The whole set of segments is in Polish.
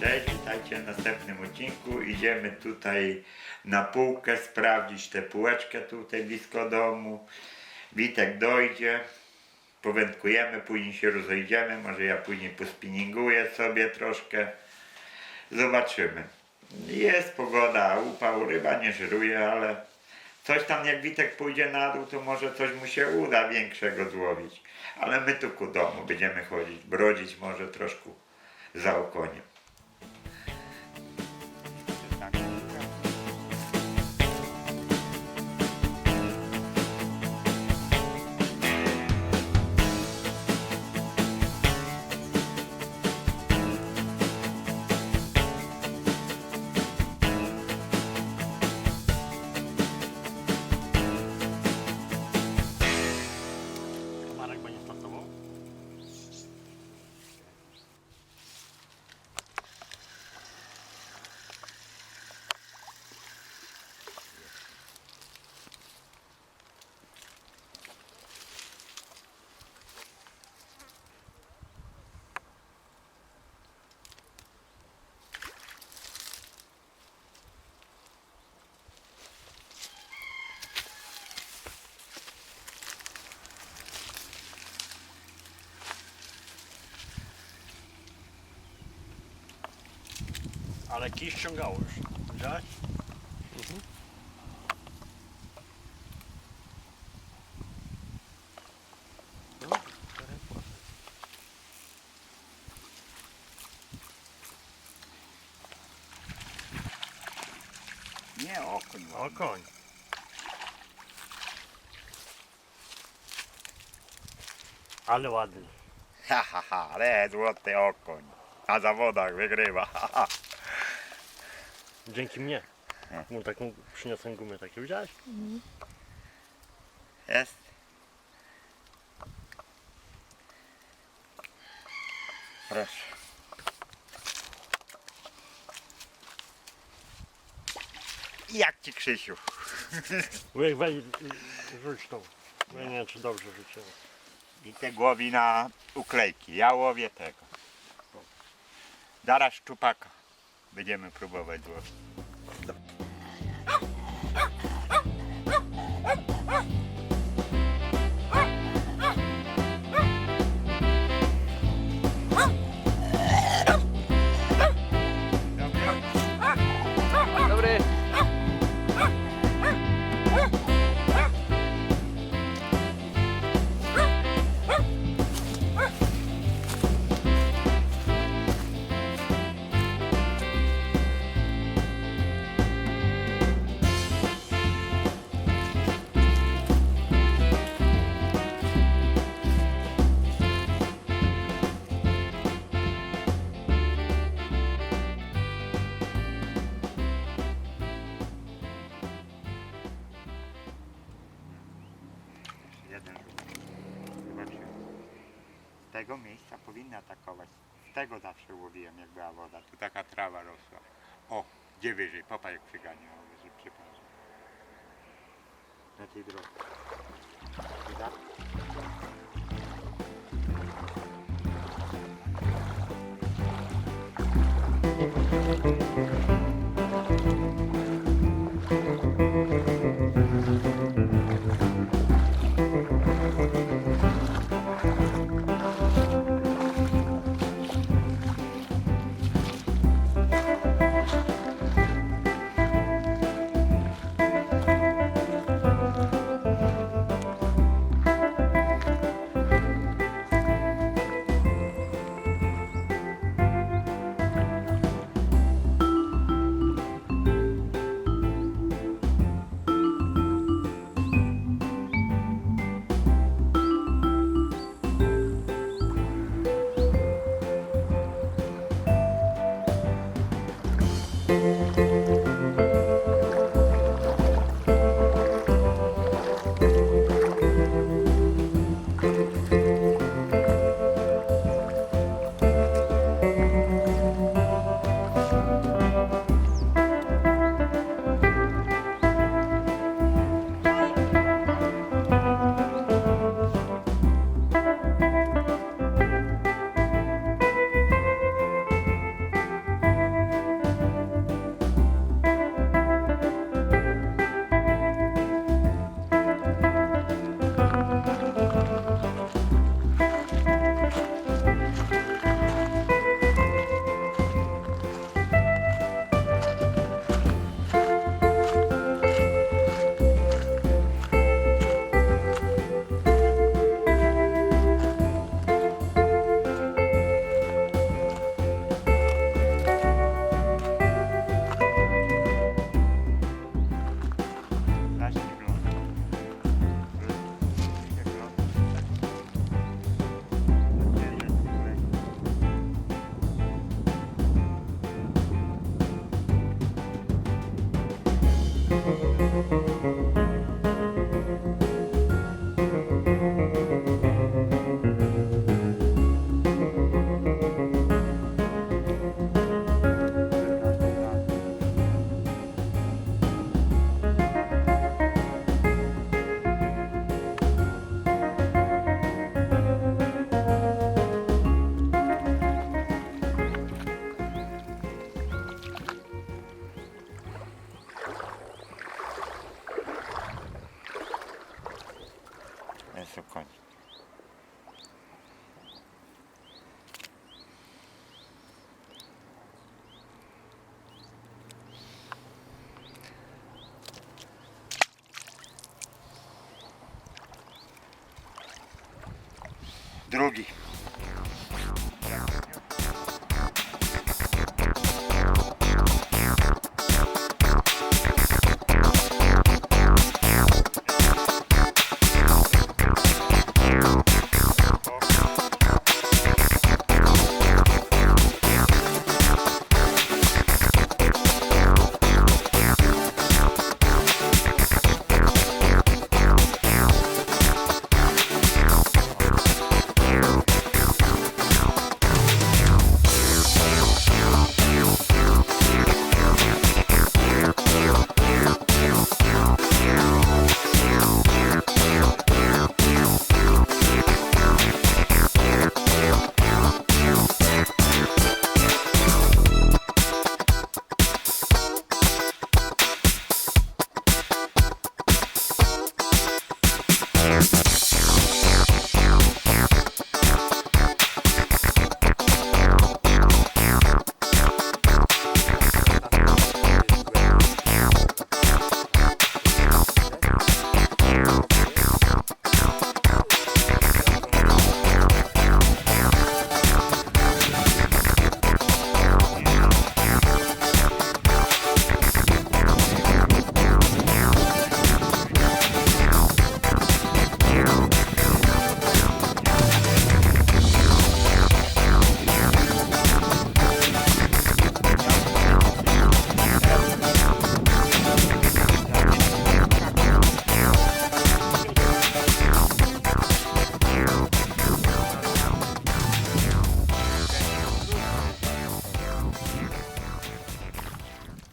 Cześć, witajcie w następnym odcinku. Idziemy tutaj na półkę sprawdzić tę półeczkę tutaj blisko domu. Witek dojdzie, powędkujemy, później się rozejdziemy. Może ja później pospinninguję sobie troszkę. Zobaczymy. Jest pogoda, upał, ryba nie żyruje, ale coś tam jak Witek pójdzie na dół, to może coś mu się uda większego złowić. Ale my tu ku domu będziemy chodzić, brodzić może troszkę za okoniem. Ale kij ściągało już. Widziałeś? Mhm. Nie, okoń. O koń. Ale ładny. Ha, ha, ha, ale złoty okoń. Na zawodach wygrywa. Ha, ha. Dzięki mnie. Hmm. Mu taką przyniosłem gumę takie, widziałeś? Jest. Proszę. Jak ci Krzysiu? Wujek weź rzuć tą. Ja nie wiem czy dobrze rzuciłem. I te głowi na uklejki. Ja łowię tego. Dara szczupaka. Próbować złowić. tego miejsca powinny atakować. Z tego zawsze łowiłem, jak była woda. Tu taka trawa rosła. O, gdzie wyżej, popatrz jak przyganiał, że przepraszam. Na tej drodze. drugi.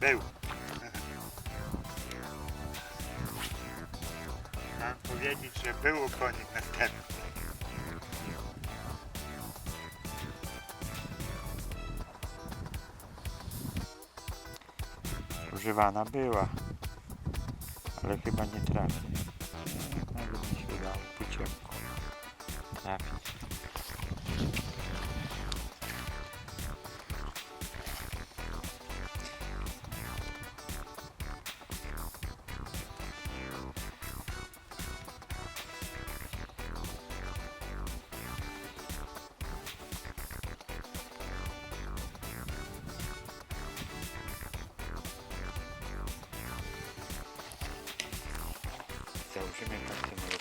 Był. Mam powiedzieć, że był konik następny. Używana była, ale chyba nie trafi. 我这边看不见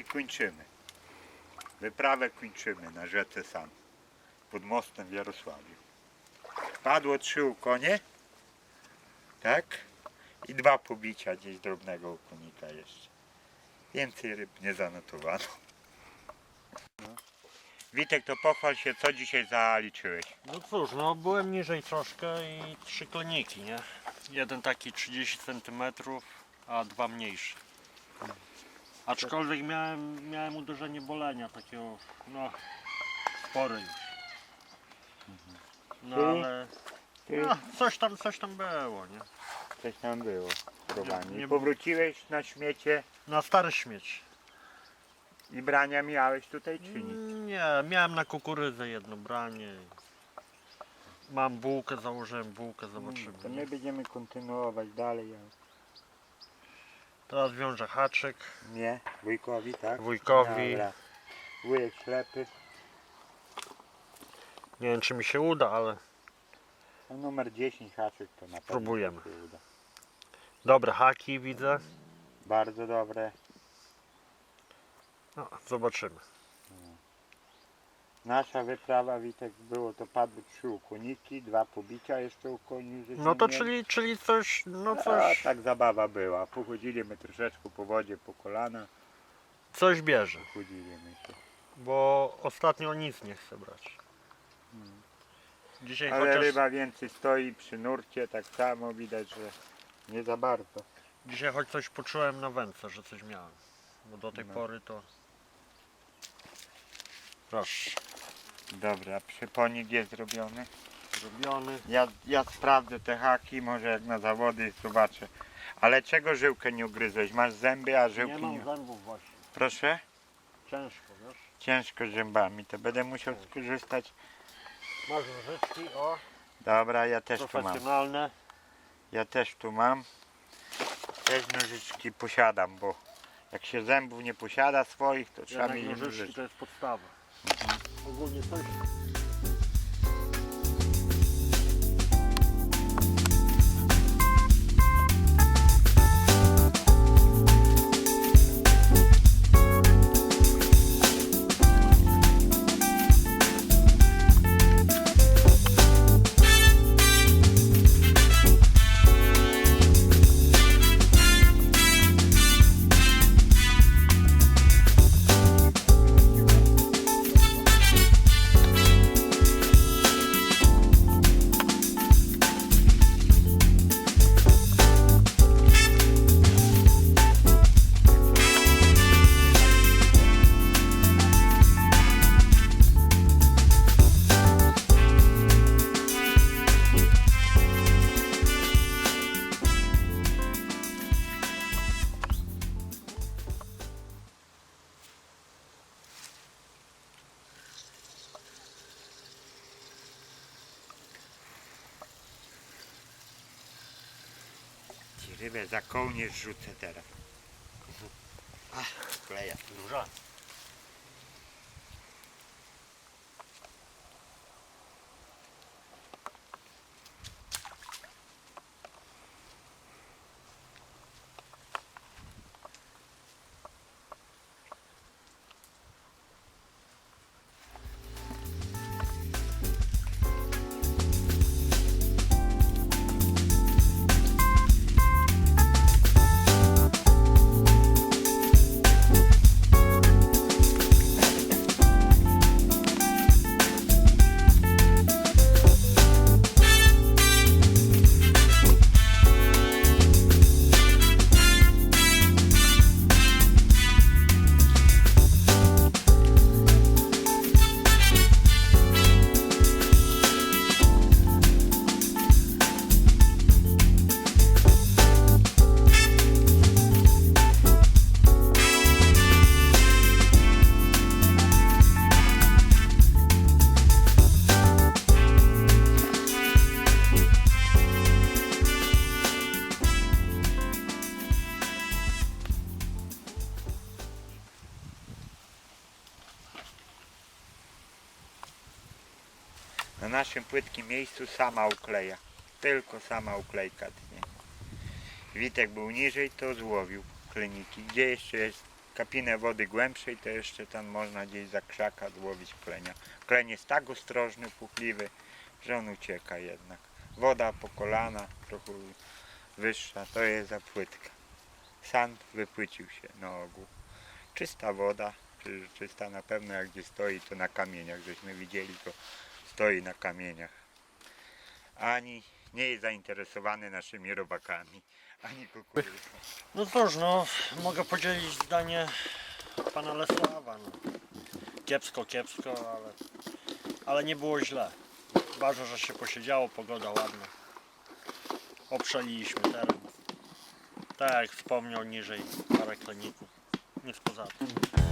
I kończymy. Wyprawę kończymy na rzece San. Pod mostem w Jarosławiu. Padło trzy ukonie. Tak? I dwa pobicia gdzieś drobnego ukonika jeszcze. Więcej ryb nie zanotowano. Witek, to pochwal się, co dzisiaj zaliczyłeś. No cóż, no byłem niżej troszkę i trzy kliniki, nie? Jeden taki 30 cm, a dwa mniejsze. Aczkolwiek miałem, miałem uderzenie bolenia takiego, no, spore już. No Czyli- ale Ty no, coś tam, coś tam było, nie? coś tam było. Nie- nie powróciłeś na śmiecie Na stary śmieć. i brania miałeś tutaj czy nie? Nie, miałem na kukurydzę jedno branie. Mam bułkę, założyłem bułkę, zobaczymy. To nie? my będziemy kontynuować dalej. Teraz wiążę haczyk Nie, wujkowi, tak? wujkowi. Dobra. Wujek ślepy. Nie wiem czy mi się uda, ale No, numer 10 haczyk to na pewno Próbujemy. się uda. dobre haki widzę. Bardzo dobre. No, zobaczymy. Nasza wyprawa Witek było to padły trzy ukoniki, dwa pobicia jeszcze u koni. żeśmy No to mieli. czyli, czyli coś, no A, coś, tak zabawa była. Pochodziliśmy troszeczkę po wodzie, po kolana. coś bierze. Chodziliśmy się. Bo ostatnio nic nie chcę brać. Dzisiaj Ale chociaż, ryba więcej stoi przy nurcie, tak samo widać, że nie za bardzo. dzisiaj choć coś poczułem na wędce, że coś miałem. Bo do tej No. pory to... Proszę, Dobra, przyponik jest zrobiony. zrobiony. Ja, ja sprawdzę te haki, może jak na zawody zobaczę. Ale czego żyłkę nie ugryzłeś? Masz zęby, a Nie żyłki nie. mam zębów właśnie. Proszę? Ciężko, wiesz? Ciężko z zębami, to będę musiał skorzystać. Masz nożyczki, o, Dobra, ja też tu mam. profesjonalne. Ja też tu mam. Też nożyczki posiadam, bo jak się zębów nie posiada swoich, to trzeba Jednak mieć nożyczki nożyczki. to jest podstawa. Ogólnie coś... Ci kołnierz rzucę teraz. Ach, kleja. Duża. Naszym płytkim miejscu sama ukleja. Tylko sama uklejka tnie. Witek był niżej, to złowił kleniki. Gdzie jeszcze jest kapinę wody głębszej, to jeszcze tam można gdzieś za krzaka złowić klenia. Kleń jest tak ostrożny, puchliwy, że on ucieka jednak. Woda po kolana, trochę wyższa, to jest za płytka. Sand wypłycił się na ogół. Czysta woda, czysta na pewno jak gdzie stoi to na kamieniach, żeśmy widzieli to stoi na kamieniach. Ani nie jest zainteresowany naszymi robakami, ani kukurydzą. No cóż, no mogę podzielić zdanie pana Lesława. No. Kiepsko, kiepsko, ale, ale nie było źle. Ważne, że się posiedziało, pogoda ładna. Obszaliliśmy teren. Tak jak wspomniał niżej parę kleników. Nic poza tym.